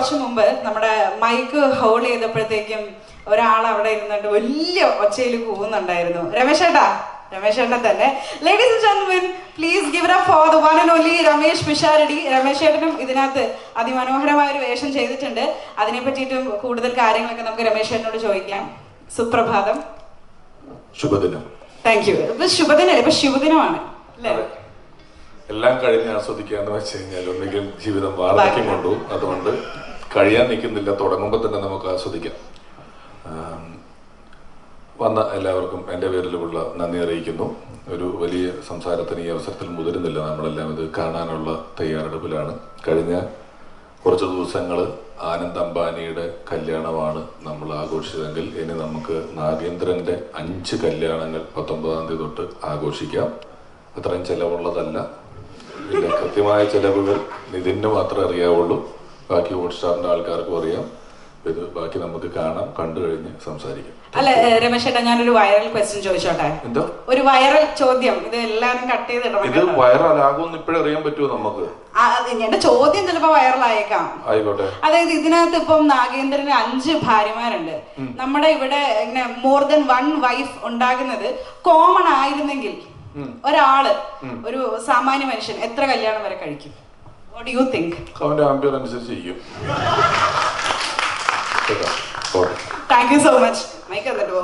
കുറച്ച് മുമ്പ് നമ്മുടെ മൈക്ക് ഹോൾ ചെയ്തപ്പോഴത്തേക്കും ഒരാൾ അവിടെ ഇരുന്നിട്ട് വലിയ ഒച്ചയിൽ കൂവുന്നുണ്ടായിരുന്നു. രമേശേട്ടാ രമേശേട്ടൻ തന്നെ. Ladies and gentlemen please give up for the one and only Ramesh Pisharody. രമേശേട്ടനും ഇതിനകത്ത് അതിമനോഹരമായ ഒരു വേഷം ചെയ്തിട്ടുണ്ട്. അതിനെ പറ്റിയിട്ടും കൂടുതൽ കാര്യങ്ങളൊക്കെ നമുക്ക് രമേശേട്ടനോട് ചോദിക്കാം. സുപ്രഭാതം. ശുഭദിനം. താങ്ക് യു ഇപ്പൊ ശുഭദിനല്ലേ? ഇപ്പൊ ശുഭദിനമാണ് അല്ലേ? എല്ലാം കഴിഞ്ഞ് ആസ്വദിക്കുക എന്ന് വെച്ച് കഴിഞ്ഞാൽ ഒന്നുകിൽ ജീവിതം വാർദ്ധക്യം. കൊണ്ടു. അതുകൊണ്ട് കഴിയാൻ നിൽക്കുന്നില്ല തുടങ്ങുമ്പോൾ തന്നെ നമുക്ക് ആസ്വദിക്കാം വന്ന എല്ലാവർക്കും എന്റെ പേരിലുമുള്ള നന്ദി അറിയിക്കുന്നു. ഒരു വലിയ സംസാരത്തിന് ഈ അവസരത്തിൽ മുതിരുന്നില്ല. നമ്മളെല്ലാം ഇത് കാണാനുള്ള തയ്യാറെടുപ്പിലാണ്. കഴിഞ്ഞ കുറച്ച് ദിവസങ്ങൾ ആനന്ദ് അംബാനിയുടെ കല്യാണമാണ് നമ്മൾ ആഘോഷിച്ചതെങ്കിൽ ഇനി നമുക്ക് നാഗേന്ദ്രന്റെ അഞ്ച് കല്യാണങ്ങൾ പത്തൊമ്പതാം തീയതി തൊട്ട് ആഘോഷിക്കാം. അത്രയും ചിലവുള്ളതല്ല. കൃത്യമായ ചിലവുകൾ നിതിന് മാത്രമേ അറിയാവുള്ളൂ. ബാക്കി ഹോട്ട്സ്റ്റാറിന്റെ ആൾക്കാർക്കും അറിയാം. ഇത് ബാക്കി നമുക്ക് കാണാം കണ്ടു കഴിഞ്ഞ് സംസാരിക്കാം. അല്ല രമേശേട്ടാ രമേശ് ഞാനൊരു വൈറൽ ക്വസ്റ്റ്യൻ ചോദിച്ചോട്ടെ? എന്തോ? ഒരു വൈറൽ ചോദ്യം. ഇത് എല്ലാരും കട്ട് ചെയ്തിടണം ഇത് കേട്ടോ. വൈറലാകുമെന്ന് ഇപ്പോഴേ അറിയാൻ പറ്റുമോ നമുക്ക്? എന്റെ ചോദ്യം ചിലപ്പോ വൈറലായേക്കാം ആയിക്കോട്ടെ. അതായത് ഇതിനകത്ത് ഇപ്പം നാഗേന്ദ്രന് അഞ്ച് ഭാര്യമാരുണ്ട്. നമ്മുടെ ഇവിടെ ഇങ്ങനെ മോർ ദൻ വൺ വൈഫ് ഉണ്ടാകുന്നത് കോമൺ ആയിരുന്നെങ്കിൽ ഒരാൾ ഒരു സാമാന്യ മനുഷ്യൻ എത്ര കല്യാണം വരെ കഴിക്കും? വാട്ട് യു തിങ്ക് അവന്റെ ആംബിയർ അനുസരിച്ച് ചെയ്യും കേട്ടോ? Okay thank you so much mike എന്നിട്ട് പോ